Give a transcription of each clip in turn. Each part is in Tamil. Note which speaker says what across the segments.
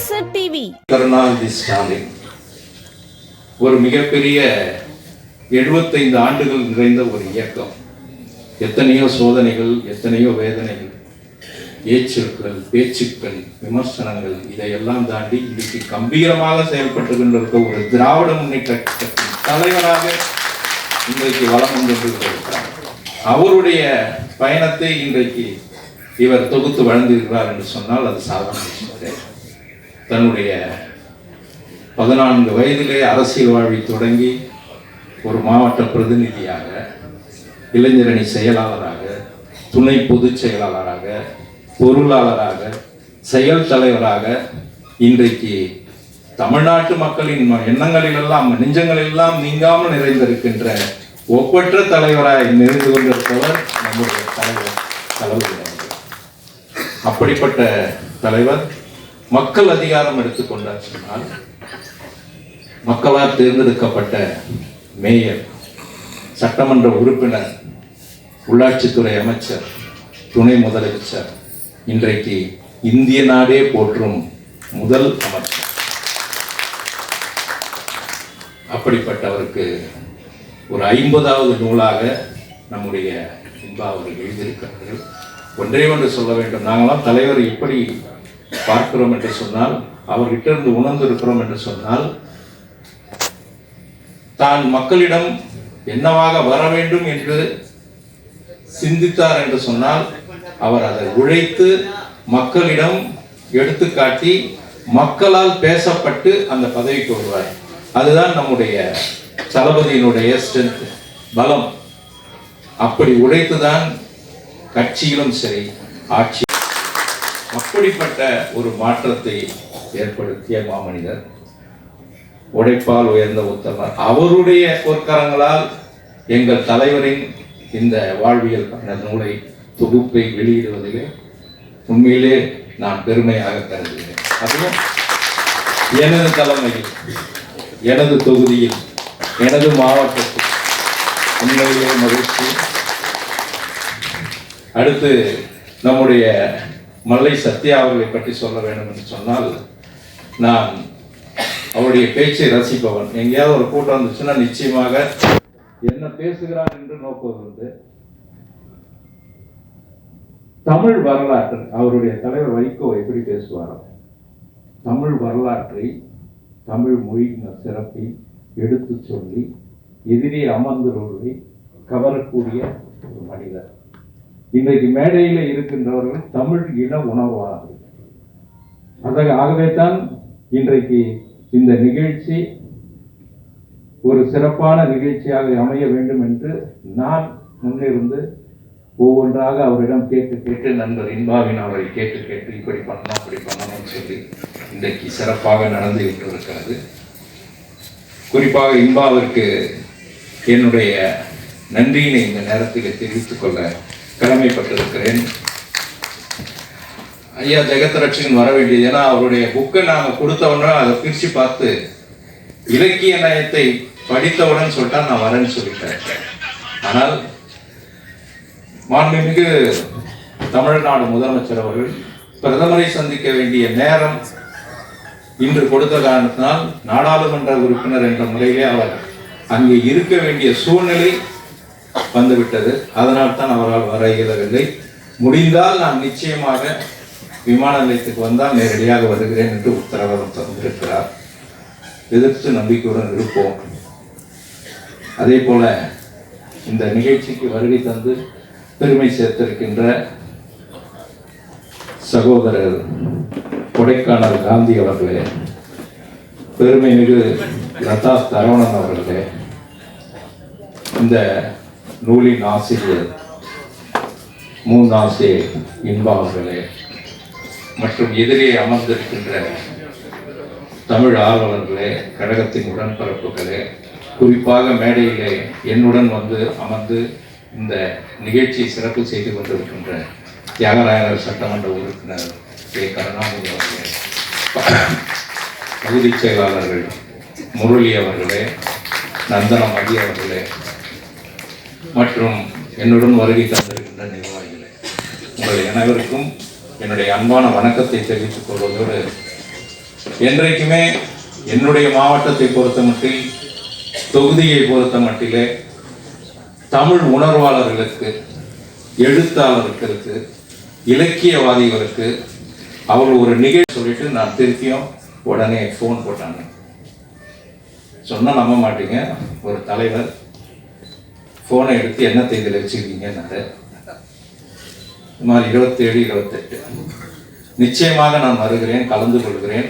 Speaker 1: அரசு டிவி
Speaker 2: கருணாநிதி ஸ்டாலின் ஒரு மிகப்பெரிய எழுபத்தைந்து ஆண்டுகள் நிறைந்த ஒரு இயக்கம். எத்தனையோ சோதனைகள் எத்தனையோ வேதனைகள் ஏச்சுக்கள் பேச்சுக்கள் விமர்சனங்கள் இதையெல்லாம் தாண்டி இன்றைக்கு கம்பீரமாக செயல்பட்டு கொண்டிருக்க ஒரு திராவிட முன்னேற்ற கழகத்தின் தலைவராக இன்றைக்கு வளம் கொண்டிருக்கிறார் அவருடைய பயணத்தை இன்றைக்கு இவர் தொகுத்து வழங்கியிருக்கிறார் என்று சொன்னால் அது சாதாரண தன்னுடைய பதினான்கு வயதிலே அரசியல் வாழ்வை தொடங்கி ஒரு மாவட்ட பிரதிநிதியாக இளைஞரணி செயலாளராக துணை பொதுச் செயலாளராக பொருளாளராக செயல் தலைவராக இன்றைக்கு தமிழ்நாட்டு மக்களின் எண்ணங்களிலெல்லாம் நெஞ்சங்களெல்லாம் நீங்காமல் நிறைந்திருக்கின்ற ஒப்பற்ற தலைவராய் நிறைந்து கொண்டிருப்பவர் நம்முடைய தலைவர் தலைவர். அப்படிப்பட்ட தலைவர் மக்கள் அதிகாரம் எடுத்துக்கொண்டார் சொன்னால் மக்களால் தேர்ந்தெடுக்கப்பட்ட மேயர் சட்டமன்ற உறுப்பினர் உள்ளாட்சித்துறை அமைச்சர் துணை முதலமைச்சர் இன்றைக்கு இந்திய நாடே போற்றும் முதல் அமைச்சர். அப்படிப்பட்டவருக்கு ஒரு ஐம்பதாவது நூலாக நம்முடைய இன்பா அவர்கள் எழுதியிருக்கிறார்கள். ஒன்றே ஒன்று சொல்ல வேண்டும். நாங்களாம் தலைவர் எப்படி பார்க்கிறோம் என்று சொன்னால் அவர்கிட்ட இருந்து உணர்ந்திருக்கிறோம் என்று சொன்னால் தான் மக்களிடம் என்னவாக வர வேண்டும் என்று சிந்தித்தார் என்று சொன்னால் அவர் அதை உழைத்து மக்களிடம் எடுத்துக்காட்டி மக்களால் பேசப்பட்டு அந்த பதவிக்கு வருவார். அதுதான் நம்முடைய தளபதியினுடைய ஸ்ட்ரென்த் பலம். அப்படி உழைத்துதான் கட்சியிலும் சரி ஆட்சி அப்படிப்பட்ட ஒரு மாற்றத்தை ஏற்படுத்திய மாமனிதர் உழைப்பால் உயர்ந்த உத்தமர். அவருடைய பொற்கரங்களால் எங்கள் தலைவரின் இந்த வாழ்வியல் பயண நூலை தொகுப்பை வெளியிடுவதிலே உண்மையிலே நான் பெருமையாக கருதுகிறேன். அதுவும் எனது தலைமையில் எனது தொகுதியில் எனது மாவட்டத்தில் உண்மையிலே மகிழ்ச்சி. அடுத்து நம்முடைய மல்லை சத்யா அவர்களை பற்றி சொல்ல வேண்டும் என்று சொன்னால் நான் அவருடைய பேச்சை ரசிப்பவன். எங்கேயாவது ஒரு கூட்டம் வந்துச்சுன்னா நிச்சயமாக என்ன பேசுகிறார் என்று நோக்குவது வந்து தமிழ் வரலாற்று அவருடைய தலைவர் வைகோ எப்படி பேசுவாரோ தமிழ் வரலாற்றை தமிழ் மொழியின் சிறப்பை எடுத்து சொல்லி எதிரே அமர்ந்தவர்களை கவரக்கூடிய ஒரு மனிதர். இன்றைக்கு மேடையில இருக்கின்றவர்கள் தமிழ் இன உணர்வாளர்கள். அதற்கு ஆகவே தான் இன்றைக்கு இந்த நிகழ்ச்சி ஒரு சிறப்பான நிகழ்ச்சியாக அமைய வேண்டும் என்று நான் முன்னிருந்து ஒவ்வொன்றாக அவரிடம் கேட்டு கேட்டு நண்பர் இன்பாவின் அவரை கேட்டு கேட்டு இப்படி பண்ணணும் அப்படி பண்ணணும்னு சொல்லி இன்றைக்கு சிறப்பாக நடந்து இருக்கிறது குறிப்பாக இன்பாவிற்கு என்னுடைய நன்றியினை இந்த நேரத்தில் தெரிவித்துக் கொள்ள கடமைப்பட்டிருக்கிறேன். ஐயா ஜெகத்ரட்சகன் வர வேண்டியது ஏன்னா அவருடைய புக்கை நாங்கள் கொடுத்தவுடனே அதை பிரித்து பார்த்து இலக்கிய நயத்தை படித்தவுடன் சொல்லிட்டா நான் வரேன்னு சொல்லிட்டேன். ஆனால் மாண்புமிகு தமிழ்நாடு முதலமைச்சர் அவர்கள் பிரதமரை சந்திக்க வேண்டிய நேரம் இன்று கொடுத்த காரணத்தினால் நாடாளுமன்ற உறுப்பினர் என்ற முறையிலே அவர் அங்கே இருக்க வேண்டிய சூழ்நிலை வந்துவிட்டது. அதனால் தான் அவரால் வர இயலவில்லை. முடிந்தால் நான் நிச்சயமாக விமான நிலையத்துக்கு வந்தால் நேரடியாக வருகிறேன் என்று உத்தரவாதம் தந்திருக்கிறார். எதிர்த்து நம்பிக்கையுடன் இருப்போம். அதே போல இந்த நிகழ்ச்சிக்கு வருகை தந்து பெருமை சேர்த்திருக்கின்ற சகோதரர் கொடைக்கானல் காந்தி அவர்களே பெருமை மிகு லதா தரவணன் அவர்களே இந்த நூலின் ஆசிரியர் மூந்தாசே இன்பா அவர்களே மற்றும் எதிரே அமர்ந்திருக்கின்ற தமிழ் ஆர்வலர்களே கழகத்தின் உடன்பிறப்புகளே குறிப்பாக மேடையிலே என்னுடன் வந்து அமர்ந்து இந்த நிகழ்ச்சியை சிறப்பு செய்து கொண்டிருக்கின்ற தியாகராயர் சட்டமன்ற உறுப்பினர் கே. கருணாநிதி அவர்களே பகுதி செயலாளர்கள் முரளி அவர்களே நந்தனம் மதி அவர்களே மற்றும் என்னுடன் வருகை தந்திருக்கின்ற நிர்வாகிகளே உங்கள் அனைவருக்கும் என்னுடைய அன்பான வணக்கத்தை தெரிவித்துக் கொள்வதோடு என்றைக்குமே என்னுடைய மாவட்டத்தை பொறுத்த மட்டில் தொகுதியை பொறுத்த மட்டிலே தமிழ் உணர்வாளர்களுக்கு எழுத்தாளர்களுக்கு இலக்கியவாதிகளுக்கு அவர்கள் ஒரு நிகழ்ச்சி சொல்லிட்டு நான் திருப்பியும் உடனே ஃபோன் போட்டாங்க. சொன்னால் நம்ப மாட்டீங்க ஒரு தலைவர் ஃபோனை எடுத்து என்ன தேதியில் வச்சுருக்கீங்கன்னாரு? இந்த மாதிரி இருபத்தேழு இருபத்தெட்டு. நிச்சயமாக நான் வருகிறேன் கலந்து கொள்கிறேன்.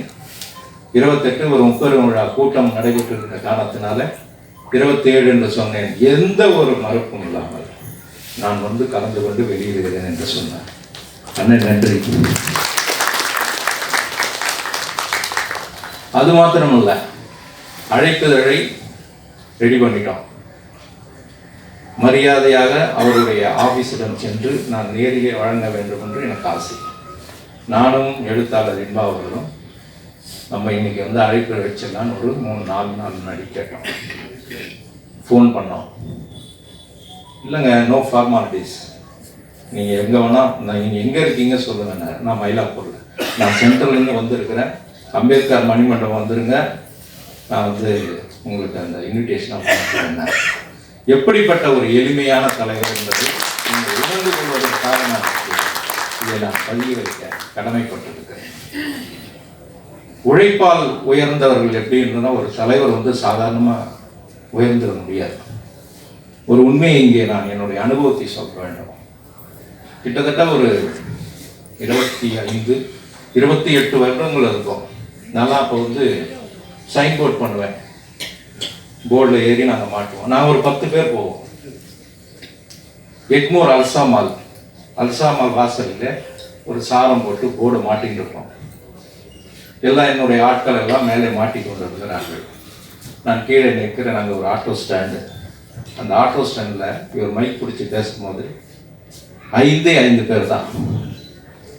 Speaker 2: இருபத்தெட்டு ஒரு முப்பது விழா கூட்டம் நடைபெற்றிருந்த காரணத்தினால இருபத்தேழு என்று சொன்னேன். எந்த ஒரு மறுப்பும் இல்லாமல் நான் வந்து கலந்து கொண்டு வெளியிடுகிறேன் என்று சொன்னேன் அண்ணன் நன்றி. அது மாத்திரமல்ல. அழைப்புதழை ரெடி பண்ணிட்டோம். மரியாதையாக அவருடைய ஆபீஸிடம் சென்று நான் நேரிலே வழங்க வேண்டும் என்று எனக்கு ஆசை. நானும் எழுத்தாளர் இன்பா அவர்களும் நம்ம இன்னைக்கு வந்து அழைப்பு வச்சிடலான்னு ஒரு மூணு நாலு நாள் முன்னாடி கேட்டோம். ஃபோன் பண்ணோம். இல்லைங்க நோ ஃபார்மாலிட்டிஸ் நீங்கள் எங்கே வேணால் நான் நீங்கள் எங்கே இருக்கீங்க சொல்லுங்க நான் மயிலாப்பூரில். நான் சென்ட்ரல்லேருந்து வந்திருக்கிறேன். அம்பேத்கர் மணிமண்டபம் வந்துருங்க. நான் வந்து உங்களுக்கு அந்த இன்விடேஷனாக பண்ணிக்கிறேன் எப்படிப்பட்ட ஒரு எளிமையான தலைவர் என்பதை நீங்கள் உணர்ந்து கொள்வதன் காரணமாக இதை நான் பதிய வைக்க கடமைப்பட்டிருக்கிறேன். உழைப்பால் உயர்ந்தவர்கள் எப்படி இருந்ததுன்னா ஒரு தலைவர் வந்து சாதாரணமாக உயர்ந்துட முடியாது. ஒரு உண்மையை இங்கே நான் என்னுடைய அனுபவத்தை சொல்ல வேண்டும். கிட்டத்தட்ட ஒரு இருபத்தி ஐந்து இருபத்தி எட்டு வருடங்கள் இருக்கும். நல்லா அப்போ வந்து சைன் போர்ட் பண்ணுவேன். போர்டில் ஏறி நாங்கள் மாட்டுவோம். நான் ஒரு பத்து பேர் போவோம். எக்மோர் அல்சா மால் அல்சா மால் வாசலில் ஒரு சாரம் போட்டு போர்டு மாட்டிக்கிட்டு இருப்போம் எல்லாம் என்னுடைய ஆட்கள் எல்லாம் மேலே மாட்டி கொண்டு இருக்கிறார்கள் நான் கீழே நிற்கிறேன். நாங்கள் ஒரு ஆட்டோ ஸ்டாண்டு. அந்த ஆட்டோ ஸ்டாண்டில் இவர் மைக் பிடிச்சி பேசும்போது ஐந்தே ஐந்து பேர் தான்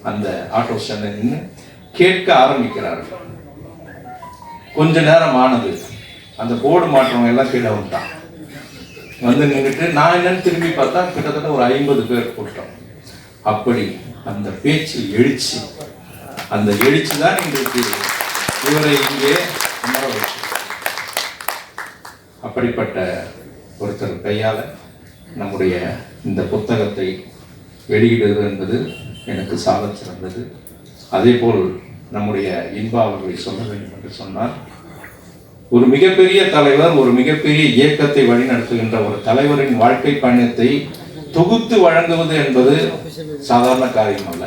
Speaker 2: அந்த ஆட்டோ ஸ்டாண்டில் நின்று கேட்க ஆரம்பிக்கிறார்கள். கொஞ்ச நேரம் ஆனது. அந்த போர்டு மாற்றவங்க எல்லாம் கீழே வந்துட்டான் வந்து நின்றுட்டு நான் என்னன்னு திரும்பி பார்த்தா கிட்டத்தட்ட ஒரு ஐம்பது பேர் கூட்டம். அப்படி அந்த பேச்சு எழுச்சி. அந்த எழுச்சி தான் எங்களுக்கு இவரை இங்கே வச்சு அப்படிப்பட்ட ஒருத்தர் கையால் நம்முடைய இந்த புத்தகத்தை வெளியிடுவது என்பது எனக்கு சாலச் சிறந்தது அதேபோல் நம்முடைய இன்பா அவர்களை சொல்ல வேண்டும் என்று சொன்னார் ஒரு மிகப்பெரிய தலைவர் ஒரு மிகப்பெரிய இயக்கத்தை வழிநடத்துகின்ற ஒரு தலைவரின் வாழ்க்கை பயணத்தை தொகுத்து வழங்குவது என்பது சாதாரண காரியம் அல்ல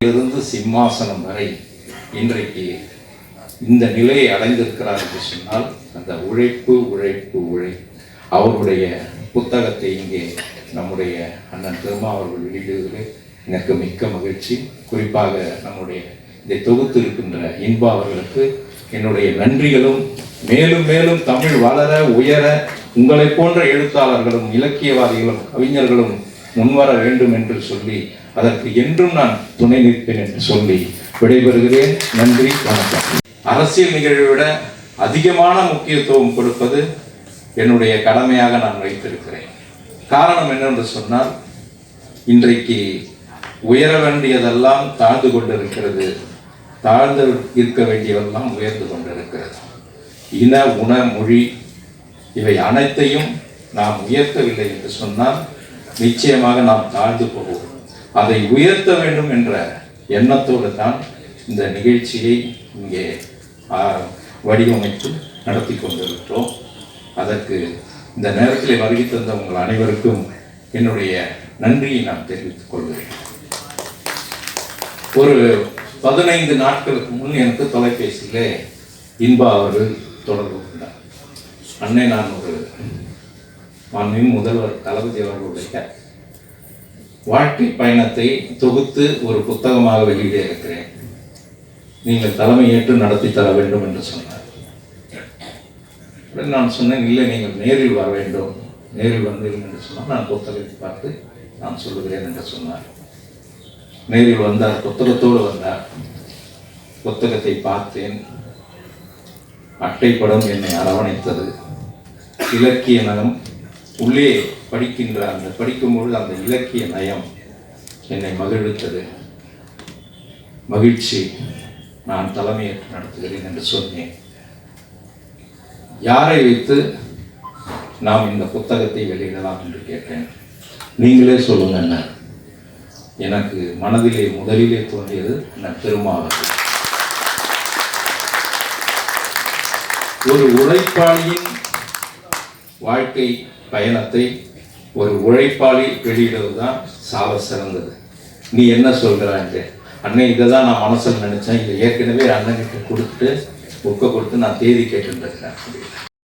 Speaker 2: இருந்து சிம்மாசனம் வரை இன்றைக்கு இந்த நிலையை அடைந்திருக்கிறார் என்று சொன்னால் அந்த உழைப்பு உழைப்பு உழை. அவருடைய புத்தகத்தை இங்கே நம்முடைய அண்ணன் திருமா அவர்கள் வெளியிடுவது எனக்கு மிக்க மகிழ்ச்சி. குறிப்பாக நம்முடைய இதை தொகுத்து இருக்கின்ற இன்பா அவர்களுக்கு என்னுடைய நன்றிகளும் மேலும் மேலும் தமிழ் வளர உயர உங்களை போன்ற எழுத்தாளர்களும் இலக்கியவாதிகளும் கவிஞர்களும் முன்வர வேண்டும் என்று சொல்லி அதற்கு என்றும் நான் துணை நிற்பேன் என்று சொல்லி விடைபெறுகிறேன். நன்றி வணக்கம். அரசியல் நிகழ்வை விட அதிகமான முக்கியத்துவம் கொடுப்பது என்னுடைய கடமையாக நான் வைத்திருக்கிறேன். காரணம் என்னென்று சொன்னால் இன்றைக்கு உயர வேண்டியதெல்லாம் தாழ்ந்து கொண்டிருக்கிறது. தாழ்ந்து இருக்க வேண்டியவெல்லாம் உயர்ந்து கொண்டிருக்கிறது. இன உண மொழி இவை அனைத்தையும் நாம் உயர்த்தவில்லை என்று சொன்னால் நிச்சயமாக நாம் தாழ்ந்து போவோம். அதை உயர்த்த வேண்டும் என்ற எண்ணத்தோடு தான் இந்த நிகழ்ச்சியை இங்கே வடிவமைத்து நடத்தி கொண்டிருக்கிறோம். அதற்கு இந்த நேரத்தில் வருகை தந்த உங்கள் அனைவருக்கும் என்னுடைய நன்றியை நான் தெரிவித்துக் கொள்கிறேன். ஒரு பதினைந்து நாட்களுக்கு முன் எனக்கு தொலைபேசியிலே இன்பா அவர்கள் தொடர்பு கொண்டார். அன்னை நான் ஒரு மாண்பின் முதல்வர் தளபதி அவர்களுடைய வாழ்க்கை பயணத்தை தொகுத்து ஒரு புத்தகமாக வெளியிட இருக்கிறேன். நீங்கள் தலைமை ஏற்று நடத்தி தர வேண்டும் என்று சொன்னார். உடனே நான் சொன்னேன் இல்லை நீங்கள் நேரில் வர வேண்டும். நேரில் வந்தீர்கள் என்று சொன்னால் நான் புத்தகத்தை பார்த்து நான் சொல்லுகிறேன் என்று சொன்னார். நேரில் வந்தார் புத்தகத்தோடு வந்தார். புத்தகத்தை பார்த்தேன். அட்டைப்படம் என்னை அரவணைத்தது. இலக்கிய நயம். உள்ளே படிக்கின்ற அந்த படிக்கும்பொழுது அந்த இலக்கிய நயம் என்னை மகிழ்வித்தது. மகிழ்ச்சி நான் தலைமையேற்று நடத்துகிறேன் என்று சொன்னேன். யாரை வைத்து நாம் இந்த புத்தகத்தை வெளியிடலாம் என்று கேட்டேன். நீங்களே சொல்லுங்க என்ன எனக்கு மனதிலே முதலிலே தோன்றியது நான் ஒரு உழைப்பாளியின் வாழ்க்கை பயணத்தை ஒரு உழைப்பாளி வெளியிடுவதுதான் சால சிறந்தது. நீ என்ன சொல்கிறான்ட்டு அண்ணன் இதை தான் நான் மனசில் நினச்சேன். இதை ஏற்கனவே அண்ணன்கிட்ட கொடுத்துட்டு புக்கை கொடுத்து நான் தேதி கேட்டுருக்கேன்